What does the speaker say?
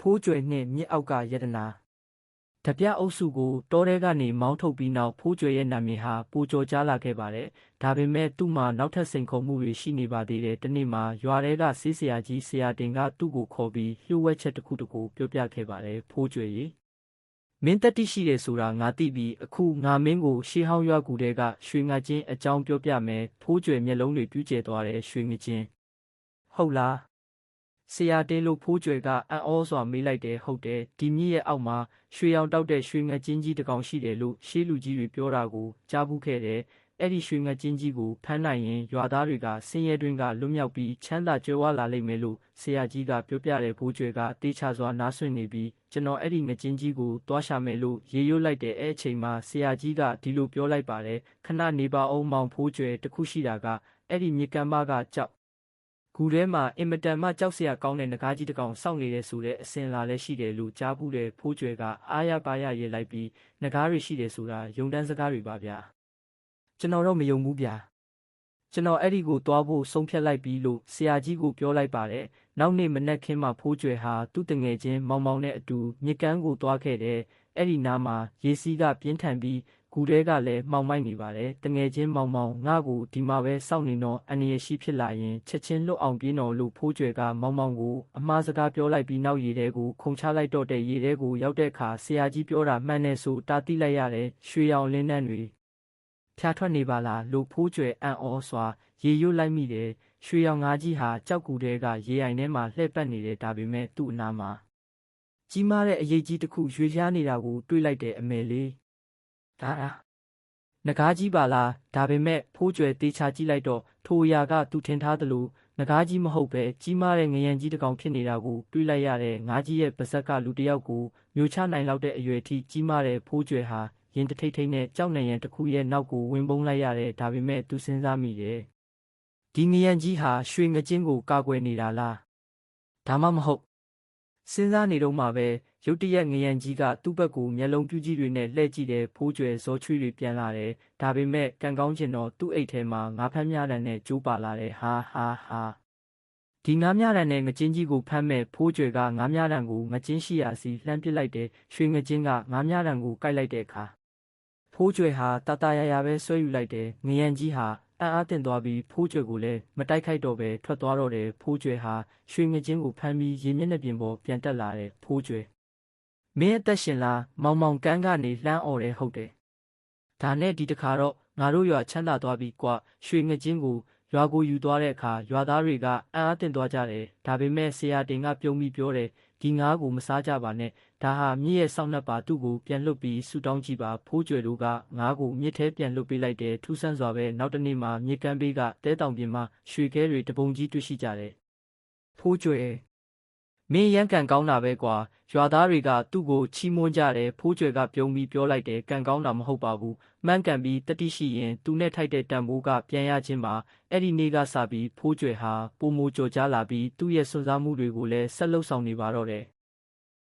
ဖိုးကျွယ်နှင့်မြစ်အောက်ကယတနာတပြအုပ်စုကိုတောထဲကနေမောင်းထုတ်ပြီးနောက်ဖိုးကျွယ်ရဲ့နာမည်ဟာပိုကျော်ကြားလာခဲ့ပါတယ်။ဒါပေမဲ့သူ့မှာနောက်ထပ်စိန်ခေါ်မှုတွေရှိနေပါသေးတယ်။တနေ့မှာရွာထဲကစီးဆရာကြီးဆရာတင်ကသူ့ကိုခေါ်ပြီးလျှို့ဝှက်ချက်တစ်ခုတစ်ခုပြောပြခဲ့ပါတယ်ဖိုးကျွယ်ရေမင်းတက်တိရှိတယ်ဆိုတာငါသိပြီးအခုငါမင်းကိုရှေးဟောင်းရွာကူတဲ့ကရွှေငါချင်းအကြောင်းပြောပြမယ်ဖိုးကျွယ်မျက်လုံးတွေပြူးကျဲသွားတယ်ရွှေငချင်းဟုတ်လား ဆရာတင်းလို့ဖိုးကျွယ်ကအံ့ဩစွာမေးလိုက်တယ်ဟုတ်တယ်ဒီမြစ်ရဲ့အောက်မှာရွှေရောင်တောက်တဲ့ရွှေငကျင်းကြီးတစ်ကောင်ရှိတယ်လို့ရှေးလူကြီးတွေပြောတာကိုကြားဘူးခဲ့တယ်အဲ့ဒီရွှေငကျင်းကြီးကိုဖမ်းနိုင်ရင်ရွာသားတွေကဆင်းရဲတွင်းကလွတ်မြောက်ပြီးချမ်းသာကြွယ်ဝလာလိမ့်မယ်လို့ဆရာကြီးကပြောပြတဲ့ဖိုးကျွယ်ကတေးချစွာနားဆွင့်နေပြီးကျွန်တော်အဲ့ဒီငကျင်းကြီးကိုတွားရှာမယ်လို့ရေရွတ်လိုက်တဲ့အဲ့အချိန်မှာဆရာကြီးကဒီလိုပြောလိုက်ပါတယ်ခဏနေပါအောင်မောင်ဖိုးကျွယ်တခုရှိတာကအဲ့ဒီမြေကမ်းမကကြောက် ဂူထဲမှာအင်မတန်မှကြောက်စရာကောင်းတဲ့ငကားကြီးတစ်ကောင်စောင့်နေတဲ့ဆိုတဲ့အစင်လာလည်းရှိတယ်လို့ကြားဘူးတဲ့ဖိုးကျွယ်ကအားရပါရရေလိုက်ပြီးငကားတွေရှိတယ်ဆိုတာယုံတန်းစကားတွေပါဗျာကျွန်တော်တော့မယုံဘူးဗျာကျွန်တော်အဲ့ဒီကိုသွားဖို့ဆုံးဖြတ်လိုက်ပြီးလို့ဆရာကြီးကိုပြောလိုက်ပါတယ်နောက်နေ့မနက်ခင်းမှာဖိုးကျွယ်ဟာသူ့တငယ်ချင်းမောင်မောင်နဲ့အတူမြစ်ကမ်းကိုသွားခဲ့တယ်အဲ့ဒီနားမှာရေစီးကပြင်းထန်ပြီး ဂူထဲကလည်းမှောင်မိုက်နေပါတယ်တငယ်ချင်းမောင်မောင်ငါ့ကိုဒီမှာပဲစောင့်နေတော့အန္တရာယ်ရှိဖြစ်လာရင်ချက်ချင်းလွတ်အောင်ပြေးတော်လို့ဖိုးကျွယ်ကမောင်မောင်ကိုအမှားစကားပြောလိုက်ပြီးနောက်ရေထဲကိုခုန်ချလိုက်တော့တဲ့ရေထဲကိုရောက်တဲ့အခါဆရာကြီးပြောတာမှန်တယ်ဆိုတားတိလိုက်ရတယ်ရွှေရောင်လင်းနှန်းတွေဖြာထွက်နေပါလားလို့ဖိုးကျွယ်အံ့ဩစွာရေရွတ်လိုက်မိတယ်ရွှေရောင်ငါးကြီးဟာကြောက်ကူတဲကရေအိုင်ထဲမှာလှည့်ပတ်နေတယ်ဒါပေမဲ့သူ့အနားမှာကြီးမားတဲ့အရေးကြီးတစ်ခုရွေရှားနေတာကိုတွေးလိုက်တဲ့အမေလေး ဒါဒါငကားကြီးပါလားဒါပေမဲ့ဖိုးကျွယ်တေးချကြည့်လိုက်တော့ထိုအရာကသူထင်ထားသလိုငကားကြီးမဟုတ်ပဲကြီးမားတဲ့ငရံကြီးတစ်ကောင်ဖြစ်နေတာကိုတွေးလိုက်ရတဲ့ငါးကြီးရဲ့ပါဇက်ကလူတစ်ယောက်ကိုမျိုးချနိုင်လောက်တဲ့အရွယ်ထိကြီးမားတဲ့ဖိုးကျွယ်ဟာရင်တထိတ်ထိတ်နဲ့ကြောက်နေရန်တစ်ခုရဲ့နောက်ကိုဝင်ပုန်းလိုက်ရတဲ့ဒါပေမဲ့သူစဉ်းစားမိတယ်ဒီငရံကြီးဟာရွှေငကျင်းကိုကာကွယ်နေတာလားဒါမှမဟုတ် စဉ်းစားနေတော့မှပဲရုတ်တရက်ငရံကြီးကသူ့ဘက်ကိုမျက်လုံးပြူးကြီးတွေနဲ့လှည့်ကြည့်တဲ့ဖိုးကျွယ်ဇောချွေးတွေပြန်လာတယ်ဒါပေမဲ့ကံကောင်းချင်တော့သူ့အိတ်ထဲမှာငါးဖမ်းများတန်နဲ့ကျိုးပါလာတယ်ဟာဟာဟာဒီငါးများတန်နဲ့ငကျင်းကြီးကိုဖမ်းမဲ့ဖိုးကျွယ်ကငါးများတန်ကိုငကျင်းရှိရာစီလှမ်းပစ်လိုက်တယ်ရွှေငကျင်းကငါးများတန်ကိုကိုက်လိုက်တဲ့အခါဖိုးကျွယ်ဟာတတရရပဲဆွဲယူလိုက်တယ်ငရံကြီးဟာ အံ့အားသင့်သွားပြီးဖိုးကျွယ်ကိုလည်းမတိုက်ခိုက်တော့ပဲထွက်သွားတော့တယ်ဖိုးကျွယ်ဟာရွှေငကျင်းကိုဖမ်းပြီးရေမျက်နှာပြင်ပေါ်ပြန်တက်လာတယ်ဖိုးကျွယ်မင်းအသက်ရှင်လားမောင်မောင်ကန်းကနေလှမ်းអော်တယ်ဟုတ်တယ်ဒါနဲ့ဒီတခါတော့ငါတို့ရွာချမ်းသာသွားပြီကွာရွှေငကျင်းကို ရွာကိုယူသွားတဲ့အခါရွာသားတွေကအံ့အားသင့်သွားကြတယ်ဒါပေမဲ့ဆရာတင်ကပြုံးပြီးပြောတယ်ဒီငါးကိုမစားကြပါနဲ့ဒါဟာမြစ်ရဲ့စောင့်နှက်ပါသူ့ကိုပြန်လွတ်ပြီးဆူတောင်းကြည့်ပါဖိုးကျွယ်တို့ကငါးကိုမြစ်ထဲပြန်လွတ်ပေးလိုက်တယ်ထူးဆန်းစွာပဲနောက်တစ်နေ့မှာမြစ်ကမ်းဘေးကတဲတောင်ပြင်မှာရွှေခဲတွေတပုံကြီးတွေ့ရှိကြတယ်ဖိုးကျွယ် မင်းရမ်းကန်ကောင်းတာပဲကွာရွာသားတွေကသူ့ကိုချီးမွမ်းကြတယ်ဖိုးကျွယ်ကပြုံးပြီးပြောလိုက်တယ်ကန်ကောင်းတာမဟုတ်ပါဘူးမှန်းကန်ပြီးတတိရှိရင်သူနဲ့ထိုက်တဲ့တန်ဖိုးကပြန်ရခြင်းပါအဲ့ဒီနေ့ကစပြီးဖိုးကျွယ်ဟာပုံမိုကြော်ကြားလာပြီးသူ့ရဲ့စွန့်စားမှုတွေကိုလည်းဆက်လုပ်ဆောင်နေပါတော့တယ်